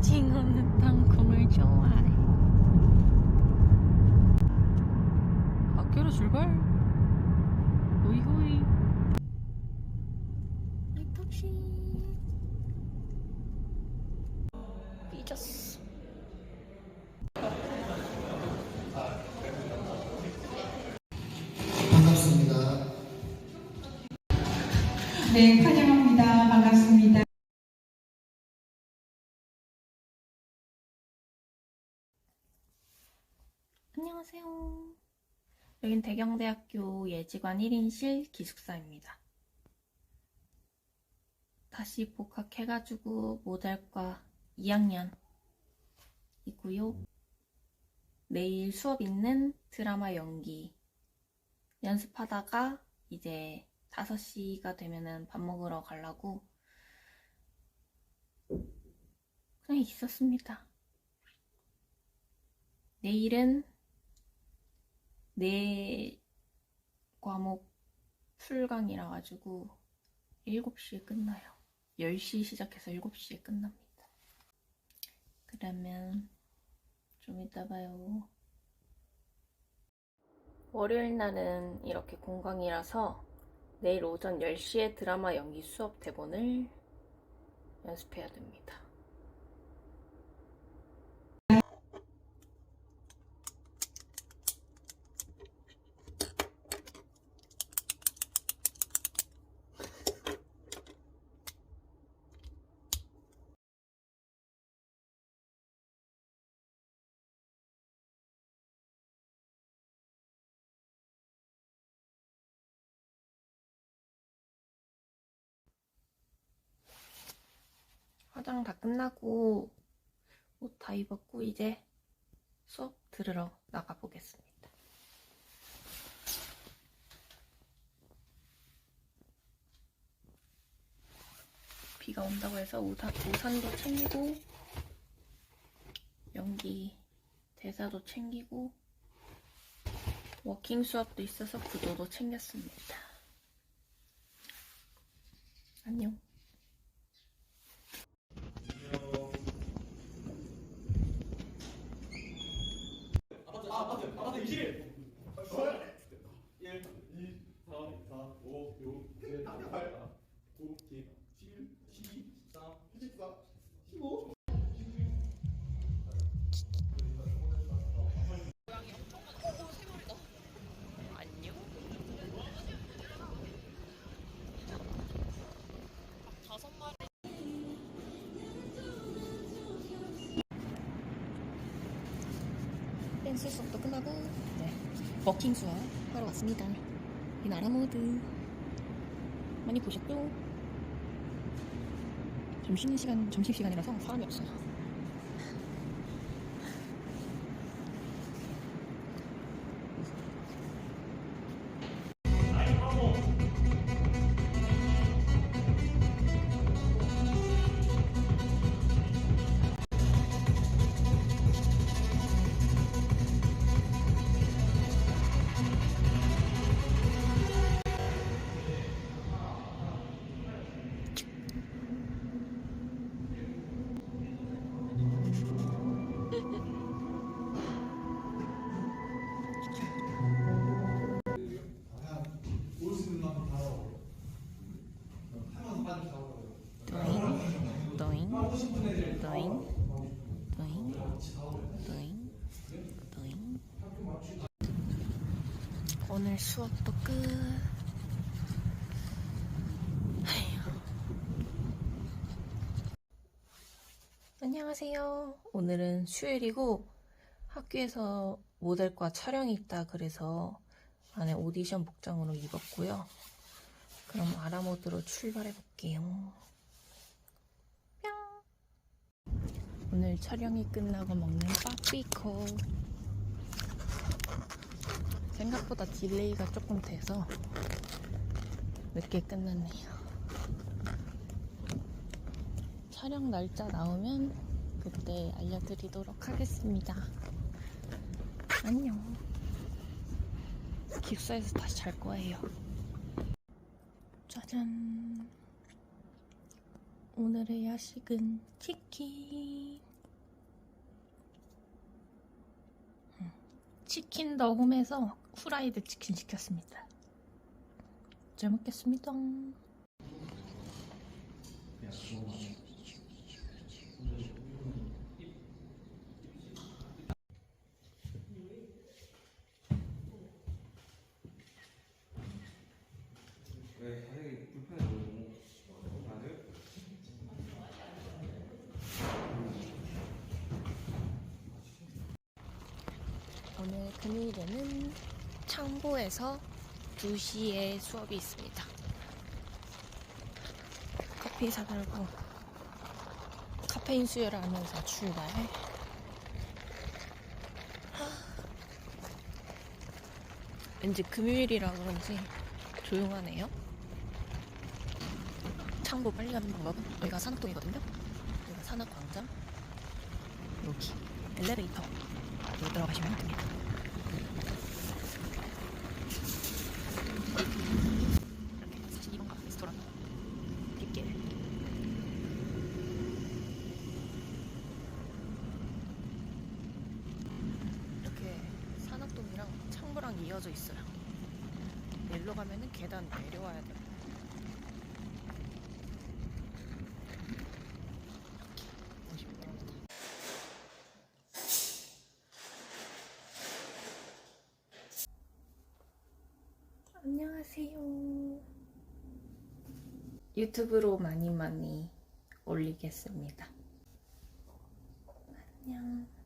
오징어는 땅콩을 좋아해. 학교로 출발. 호이호이. 이 택시. 삐졌어. 반갑습니다. 네, 환영합니다. 반갑습니다. 안녕하세요. 여긴 대경대학교 예지관 1인실 기숙사입니다. 다시 복학해가지고 모델과 2학년이고요. 내일 수업 있는 드라마 연기 연습하다가 이제 5시가 되면은 밥 먹으러 가려고 그냥 있었습니다. 내일은 네 과목 풀강이라 가지고 7시에 끝나요. 10시 시작해서 7시에 끝납니다. 그러면 좀 이따 봐요. 월요일 날은 이렇게 공강이라서 내일 오전 10시에 드라마 연기 수업 대본을 연습해야 됩니다. 화장 다 끝나고 옷 다 입었고 이제 수업 들으러 나가 보겠습니다. 비가 온다고 해서 우산, 우산도 챙기고 연기 대사도 챙기고 워킹 수업도 있어서 구도도 챙겼습니다. 안녕. 啊，啊，啊，啊，啊，啊，啊， 댄스 수업도 끝나고 네 워킹 수업 하러 왔습니다. 이 나라 모드 많이 보셨죠? 좀 쉬는 시간 점심 시간이라서 사람이 없어요. 오늘 수업도 끝. 안녕하세요. 오늘은 수요일이고 학교에서 모델과 촬영이 있다 그래서 안에 오디션 복장으로 입었고요. 그럼 아라모드로 출발해 볼게요. 뿅. 오늘 촬영이 끝나고 먹는 빠삐코 생각보다 딜레이가 조금 돼서 늦게 끝났네요 촬영 날짜 나오면 그때 알려드리도록 하겠습니다. 안녕. 기숙사에서 다시 잘 거예요. 짜잔. 오늘의 야식은 치킨. 음, 치킨 더 홈에서 후라이드 치킨 시켰습니다. 잘 먹겠습니다. 오늘 금요일에는 창고에서 2시에 수업이 있습니다. 커피 사들고 카페인 수혈을 하면서 출발. 하. 왠지 금요일이라 그런지 조용하네요. 창고 빨리 가는 방법은 여기가 산악동이거든요. 여기가 산악광장. 여기 엘리베이터 여기 들어가시면 됩니다. 이렇게 42번 레스토랑 빗길 이렇게 산악동이랑 이어져 있어요. 일로 가면은 계단 내려와야 돼요. 됩니다. 안녕하세요. 유튜브로 많이 많이 올리겠습니다. 안녕.